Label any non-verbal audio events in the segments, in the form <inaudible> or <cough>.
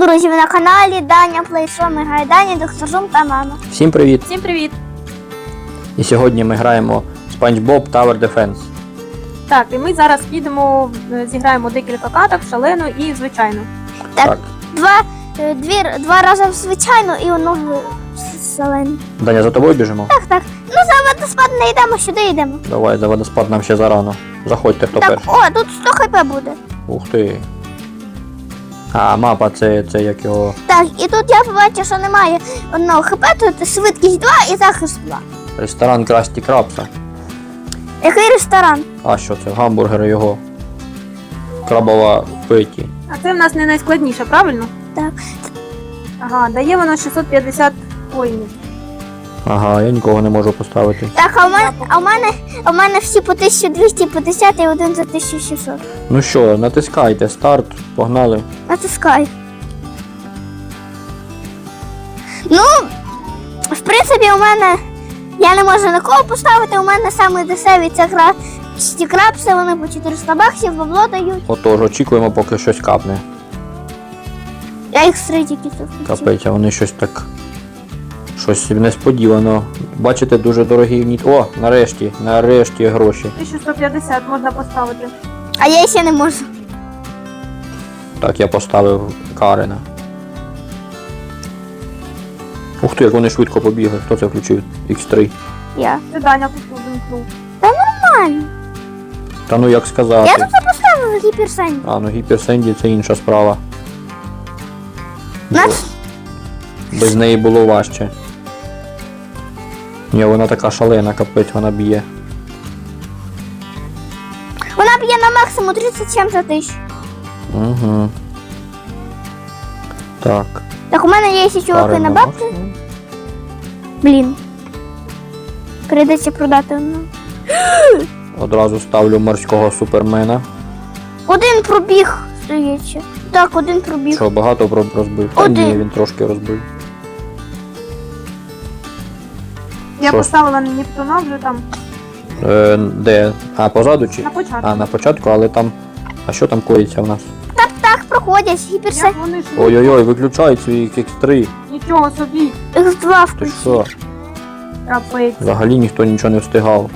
друзі, ви на каналі Даня Плейшо, ми грає Даня, доктор Жум та мама. Всім привіт! Всім привіт! І сьогодні ми граємо SpongeBob Tower Defense. Так, і ми зараз підемо, е, зіграємо декілька каток, шалену і звичайну. Так, Так. Два, е, дві, два рази в звичайну і одного зелену. Даня, за тобою біжимо? Так, так. Ну за водоспад не йдемо, сюди йдемо. Давай, за водоспад нам ще зарано. Заходьте, хто так, перший. о, тут 100 хп буде. Ух ти. А, мапа це, це як його. Так, і тут я побачив, що немає одного хп, тут швидкість 2 і захист 2. Ресторан Красті Крабса. Який ресторан? А що це? Гамбургери його. Крабова питі. А це в нас не найскладніше, правильно? Так. Ага, дає воно 650 коїнів. Ага, я нікого не можу поставити. Так, а в мене, а в мене, а в мене всі по 1250 і один за 1600. Ну що, натискайте, старт, погнали. Натискай. Ну, в принципі, у мене. Я не можу нікого поставити, у мене саме дешеві це ці крапси, вони по 400 баксів бабло дають. Отож, очікуємо, поки щось капне. Я їх три тільки тут. Капець, а вони щось так. Щось несподівано. Бачите, дуже дорогі ніт. О, нарешті, нарешті гроші. 1150 можна поставити. А я ще не можу. Так, я поставив Карена. Ух ти, як вони швидко побігли. Хто це включив? X3. Я. Це Даня тут вимкнув. Нормально. Та ну як Я сказати. тут поставив гіперсень. А, ну гіперсенді це інша справа. На... Без неї було важче. Ні, вона така шалена, капець, вона б'є. Вона б'є на максимум 37 за тисяч. Угу. Так. Так, у мене є ще чуваки на максимум. Блін. Прийдеться продати одну. <gasps> Одразу ставлю морського супермена. Один пробіг, здається. Так, один пробіг. Що, багато про- розбив? Та ні, він трошки розбив. Я Що? поставила на Нептуна вже там Е, де? А, позаду чи? на початку. А, на початку, але там. А що там коїться в нас? Так, так, проходять. Гіперсень. Як вони ж Ой-ой-ой, виключають свій X3. нічого собі. X2 Ти що? Трапець. Взагалі ніхто нічого не встигав.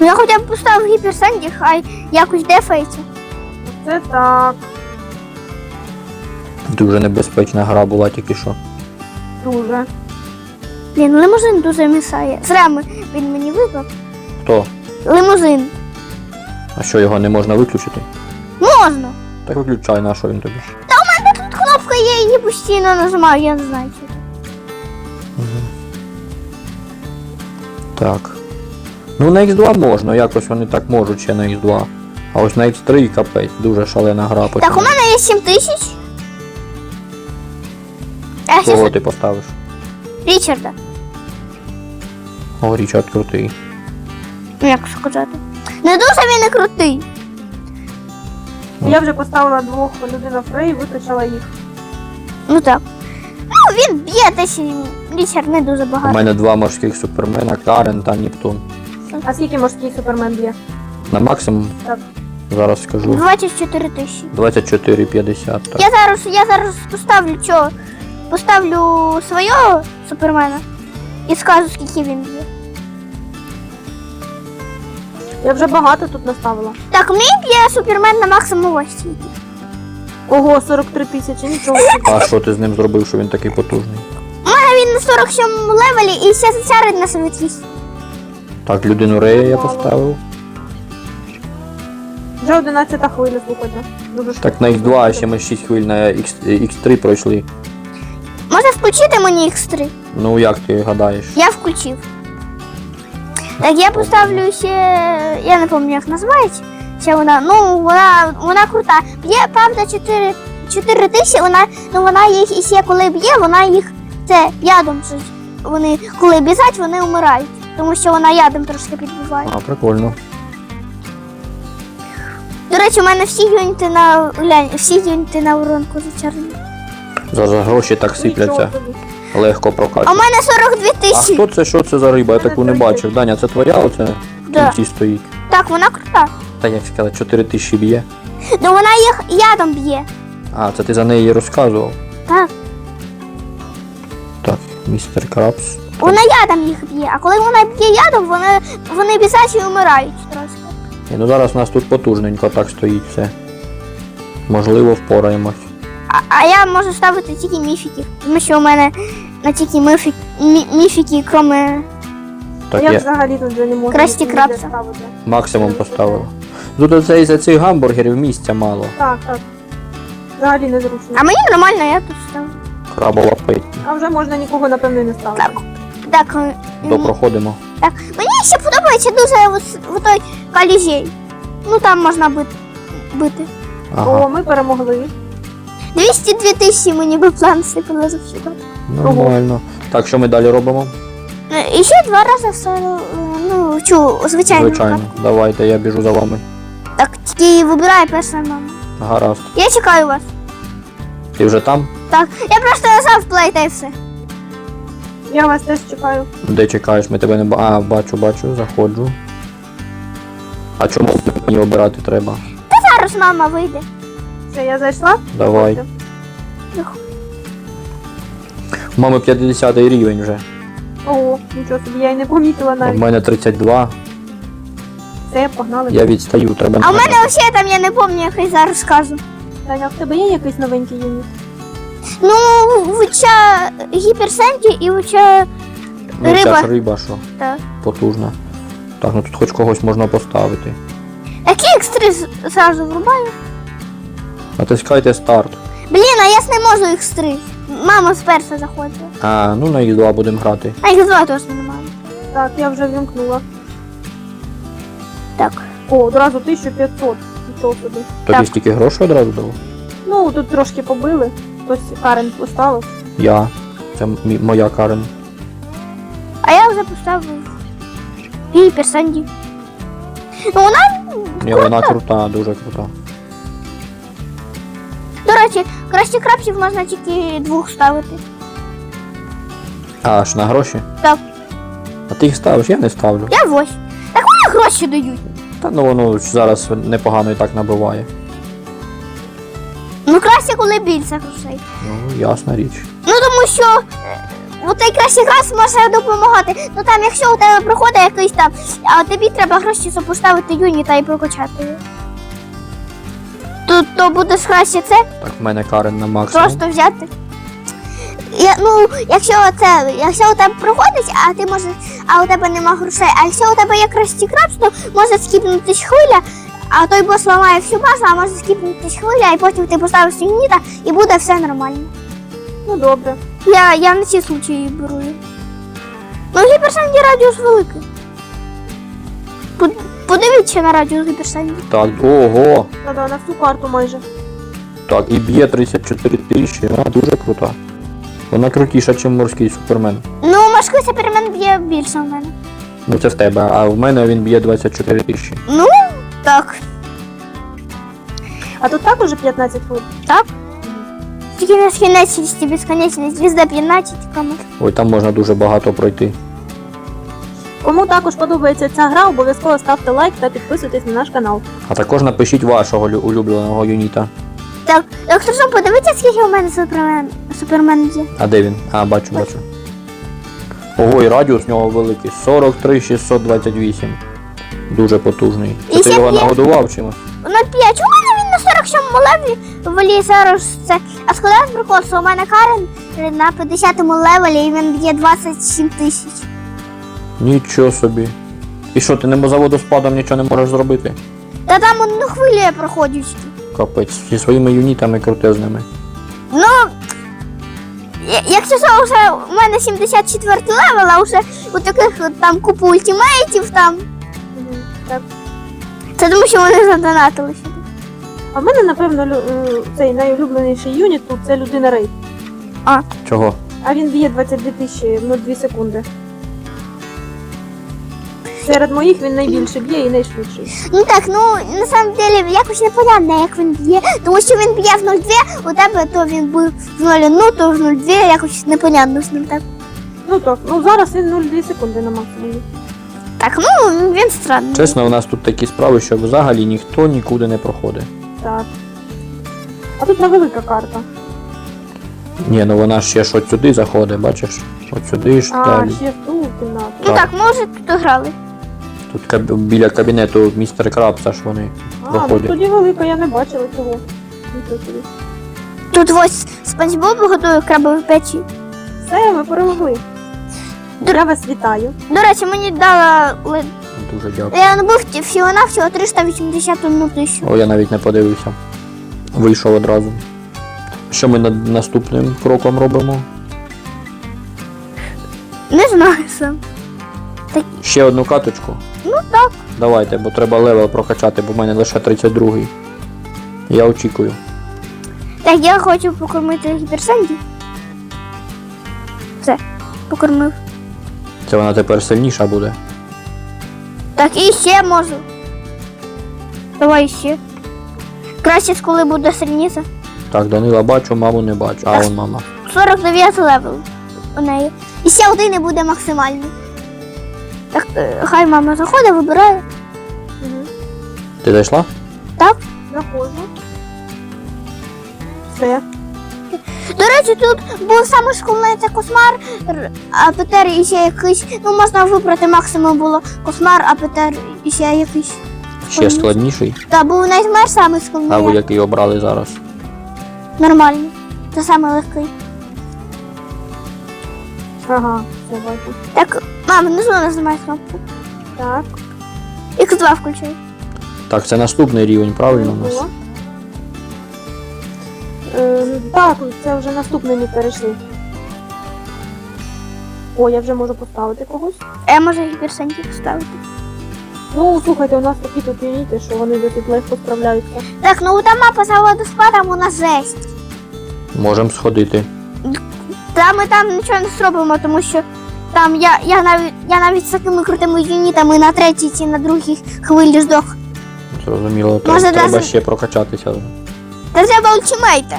Ну я хоча б поставив гіперсенді, хай якось дефається. Це так. Дуже небезпечна гра була тільки що. Дуже. Блін, лимузин дуже місає. Зря ми- він мені випав. Хто? Лимузин. А що його не можна виключити? Можна. Так виключай, на що він тобі? Та у мене Тут кнопка є, її постійно нажимаю, я не знаю. чи. Так. Ну на X2 можна, якось вони так можуть ще на X2. А ось на X3 капець, дуже шалена гра. Так, у мене є 7 тисяч. Я Кого ти поставиш? Річарда. О, Річард крутий. Ну як сказати. Не дуже він і крутий. Я вже поставила двох людей на фрей і виключила їх. Ну так. Ну, він б'є десь Річард не дуже багато. У мене два морських супермена, Карен та Нептун. А скільки морський супермен б'є? На максимум, Так. зараз скажу, 24 тисячі. 24,50. Так. Я зараз, я зараз поставлю чого? Поставлю свого супермена і скажу, скільки він б'є. Я вже багато тут наставила. Так, мій б'є супермен на максимум ось стільки. Ого, 43 тисячі, нічого. собі. А що ти з ним зробив, що він такий потужний? У мене він на 47 левелі і ще зачарить на швидкість. Так, людину Рея я поставив. Вже 11 хвиля, слухайте. Дуже швидко. Так, на X2 а ще ми 6 хвиль на X, X3 пройшли. Може включити мені X3? Ну як ти гадаєш? Я включив. Так, я поставлю ще. Я не пам'ятаю, як називається. Ще вона. Ну, вона, вона крута. Б'є, правда, 4, 4 тисячі, вона, ну вона їх і ще коли б'є, вона їх це ядом щось. Вони коли біжать, вони вмирають. Тому що вона ядом трошки підбиває. А, прикольно. До речі, у мене всі юніти на глянь, всі юніти на воронку зачарні. За, за гроші так сипляться. Нічого собі. А у мене 42 А тисячі. хто це? Що це за риба? Я таку не бачив. Даня, це твоя оце в Да. кінці стоїть. Так, вона крута. Та як сказати, 4 тисячі б'є. Ну вона їх ядом б'є. А, це ти за неї розказував. Так. Так, містер Крабс. Вона ядом їх б'є, а коли вона б'є ядом, вони, вони бісачі вмирають трошки. Ні, ну зараз у нас тут потужненько так стоїть все. Можливо, впораємось. А, а я можу ставити тільки міфіки, тому що у мене на тільки міфі, мі, міфіки, кроме. Так, я я взагалі тут вже не можу. Красті ніде ставити. максимум поставив. Тут оце із-за цих гамбургерів місця мало. Так, так. Взагалі незручно. А мені нормально, я тут ставлю. Крабова питні. А вже можна нікого, напевно, і не ставити. Так. Так, е, Допроходимо. так. Мені ще подобається дуже от, от той каліжей. Ну там можна бити. бити. О, ми перемогли. 202 тисячі мені би план сипало за всього. нормально. Так, що ми далі робимо? Е, І ще два рази все, е, ну, чу, звичайно. Звичайно. Давайте, я біжу за вами. Так, тільки вибирай мама. Гаразд. Я чекаю вас. Ти вже там? Так, я просто нажав плей та й все. Я вас теж чекаю. Де чекаєш? Ми тебе не ба. А, бачу, бачу, заходжу. А чому мені обирати треба? Зараз мама вийде. Все, я зайшла. Давай. У мами 50 рівень вже. Ого, нічого собі, я й не помітила У навіть. мене 32. Все, погнали. Я відстаю, треба. А в мене взагалі там я не пам'ятаю, який зараз скажу. Таня, в тебе є якийсь новенький юніт? Ну, вича гіперсенті і вича Ну, ця риба. ж риба, що Так. потужна. Так, ну тут хоч когось можна поставити. Які екстри з- зразу врубаю? Натискайте старт. Блін, а я ж не можу їх стри. Мама спершу заходить. А, ну на X2 будемо грати. А їх два точно немає. Так, я вже вімкнула. Так. О, одразу 1500. Нічого собі. Тобі Так. стільки грошей одразу дало? Ну, тут трошки побили. Хтось Карен поставив. Я. Це мі- моя Карен. А я вже поставив гіперсенті. Ну, вона, Ні, вона крута, дуже крута. Речі, краще крапсів можна тільки двох ставити. А, аж на гроші? Так. А ти їх ставиш? Я не ставлю. Я ось. Так мені гроші дають. Та ну воно ж зараз непогано і так набиває. Ну краще, коли більше грошей. Ну, ясна річ. Ну тому що е, от цей кращий газ може допомагати. Ну там, якщо у тебе проходить якийсь там, а тобі треба гроші, щоб поставити юніта і прокачати його. То, то буде краще це Так, в мене Карен на максимум. просто взяти. Я, ну, якщо це, якщо у тебе проходить, а ти можеш, а у тебе нема грошей, а якщо у тебе є красті крабс, то може скіпнутись хвиля, а той бос ламає всю базу, а може скіпнутись хвиля, і потім ти поставиш юніта і буде все нормально. Ну добре. Я, я на ці случаї беру. Ну, гіперсенді радіус великий. Подивіться на радіус гіперсенді. Так, ого! Та-да, на всю карту майже. Так, і б'є 34 тисячі, а дуже крута. Вона крутіша, ніж морський супермен. Ну, морський супермен б'є більше в мене. Ну це в тебе, а в мене він б'є 24 тисячі. Ну, так. А тут також 15 хвилин. Тільки безкінечність і безконечність. Звізда 15 кому. Ой, там можна дуже багато пройти. Кому також подобається ця гра, обов'язково ставте лайк та підписуйтесь на наш канал. А також напишіть вашого лю- улюбленого юніта. Так, якщо що, подивіться, скільки у мене супермен, супермен є. А де він? А, бачу, бачу. Ого, і радіус в нього великий. 43 628. Дуже потужний. Це І ти його є- нагодував чимось? 0,5. У мене він на 47 левелі волі зараз це. А сказав прикол, що у мене Карен на 50 левелі і він б'є 27 тисяч. Нічого собі. І що, ти не за водоспадом нічого не можеш зробити? Та там одну хвилю я проходжу. Капець, зі своїми юнітами крутезними. Ну, я- якщо що, вже у мене 74 левел, а вже у таких там купу ультимейтів там. Так. Це тому, що вони задонатили сюди. А в мене, напевно, лю- е, цей найулюбленіший юніт тут це людина рейд. А. Чого? А він б'є 22 тисячі ну 2 секунди. Серед моїх він найбільше б'є і найшвидший. Ну так, ну на самом деле якось непонятно, як він б'є, тому що він б'є в 0,2, у тебе то він був в 0,1, то в 0,2, якось непонятно з ним так. Ну так, ну зараз він 0,2 секунди на максимумі. Так, ну він странний. Чесно, у нас тут такі справи, що взагалі ніхто нікуди не проходить. Так. А тут невелика карта. Ні, ну вона ще ж от сюди заходить, бачиш? От сюди ж А, далі. ще в ту кімнату. Ну Так. так, ми вже тут грали. Тут каб- біля кабінету містер Крабса ж вони А, ну тоді велика, я не бачила цього. Тут ось Спанч Боб готує крабові печі. Все, ми перемогли. Я вас вітаю. До речі, мені дала ли- Дуже дякую. я набув ті- всього-навсього 381 тисячу. О, я навіть не подивився. Вийшов одразу. Що ми над наступним кроком робимо? Не знаю сам. Ще одну каточку. Ну так. Давайте, бо треба левел прокачати, бо в мене лише 32-й. Я очікую. Так, я хочу покормити гіперсенді. Все, покормив. Це вона тепер сильніша буде. Так, і ще можу. Давай ще. Краще, коли буде сильніше. Так, Данила бачу, маму не бачу. А Так. вон мама. 49 левел у неї. І ще один і буде максимальний. Так, е, хай мама заходить, вибирає. Угу. Ти зайшла? Так. Заходжу. Все. До речі, тут був саме школьний це кошмар, р- а Петер і ще якийсь. Ну, можна вибрати максимум було кошмар, а Петер і ще якийсь. Ще складніший. Та був найтмер саме А ви школьний. який обрали зараз? Нормальний. Це саме легкий. Ага, все бачу. Так, мама, внизу нажимай кнопку. Так. Х2 включай. Так, це наступний рівень, правильно у нас? Було. Ем, так, це вже наступний ми перейшли. О, я вже можу поставити когось. А я можу гіперсенді поставити. Ну, слухайте, у нас такі тут юніти, що вони досить легко справляються. Так, ну там мапа заводу спадом у нас жесть. Можемо сходити. Та ми там нічого не зробимо, тому що там я, я навіть я навіть з такими крутими юнітами на третій чи на другій хвилі здох. Зрозуміло, Може, треба, треба ще прокачатися. Та треба ультимейта.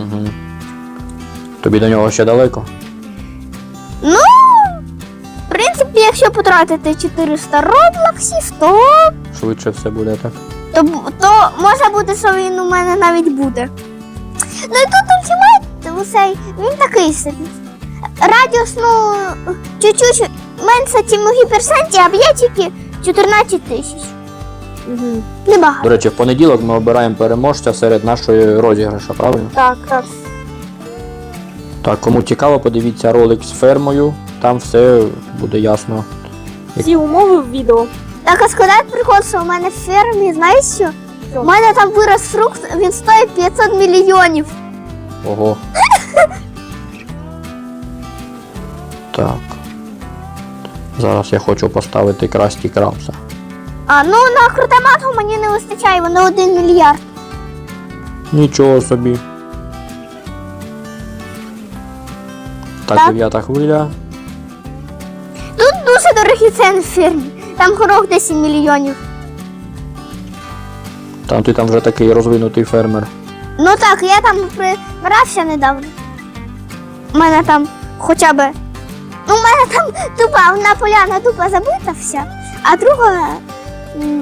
Угу. Тобі до нього ще далеко? Ну, в принципі, якщо потратити 400 роблоксів, то, Швидше все буде так. то, то може бути, що він у мене навіть буде. Ну і тут ультимейт, цей, він такий собі. Радіус, ну, чуть-чуть менше, ніж у гіперсенті, а б'є тільки 14 тисяч. Угу. Небагато. До речі, в понеділок ми обираємо переможця серед нашої розіграша, правильно? Так, так. Так, кому цікаво, подивіться ролик з фермою, там все буде ясно. Всі умови в відео. Так, а сказати прикол, що у мене в фермі, знаєш що? Що? У мене там вирос фрукт, він стоїть 500 мільйонів. Ого. <laughs> Так. Зараз я хочу поставити красті крабса. А ну на крутомату мені не вистачає, воно 1 мільярд. Нічого собі. Так, Так. дев'ята хвиля. Тут дуже дорогі ціни в фермі. Там горох 10 мільйонів. Там ти там вже такий розвинутий фермер. Ну так, я там прибирався недавно. У мене там хоча б. Ну, у мене там тупа, одна поляна тупо забита вся, а друга.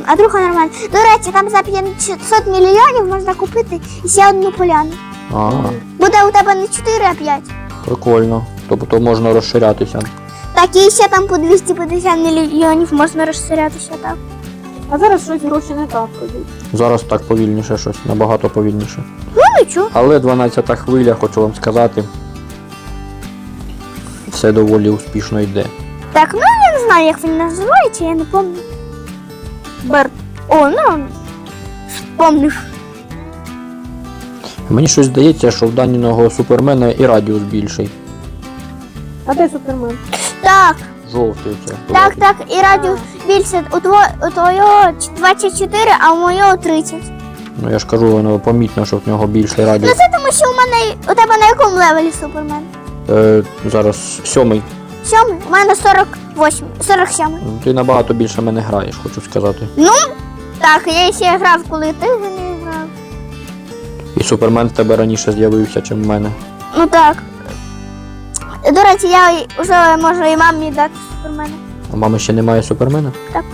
А друга нормальна. До речі, там за 500 мільйонів можна купити ще одну поляну. А, Буде у тебе не 4, а 5. прикольно. Тобто можна розширятися. Так, і ще там по 250 мільйонів можна розширятися, так. А зараз щось гроші не так ходять. Зараз так повільніше щось, набагато повільніше. Ну нічого. Але 12 хвиля, хочу вам сказати. Все доволі успішно йде. Так, ну я не знаю, як він називається, я не пам'ятаю. Берт. О, ну. Вспомнив. Мені щось здається, що в даного супермена і радіус більший. А де супермен? Так, Жовтий це. так, так, і радіус більше. У, тво, у твого 24, а у моєго 30. Ну я ж кажу, воно помітно, що в нього більший Ну це тому, що у мене у тебе на якому левелі супермен? Е, зараз сьомий. Сьомий? У мене 48, 47. Ну, Ти набагато більше мене граєш, хочу сказати. Ну, Так, я ще грав, коли ти не грав. І супермен в тебе раніше з'явився, ніж в мене. Ну так. До речі, я вже можу і мамі дати супермена. А мами ще немає супермена? Так.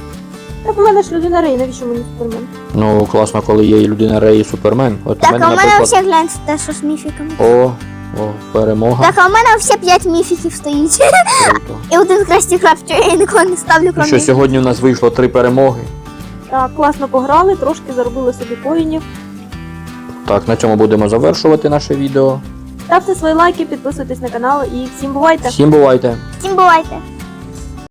Так у мене ж людина рей, навіщо мені супермен? Ну, класно, коли є і людина Рей і Супермен. От Так, у а мене, у мене наприклад. все гляньте, те, що з міфіками. О, о, перемога. Так, а у мене все 5 міфіків стоїть. Круто. І один красті краб, що я ніколи не ставлю, Ну крім що, сьогодні у нас вийшло три перемоги. Так, класно пограли, трошки заробили собі коїнів. Так, на цьому будемо завершувати наше відео. Ставте свої лайки, підписуйтесь на канал і всім бувайте! Всім бувайте! Всім бувайте.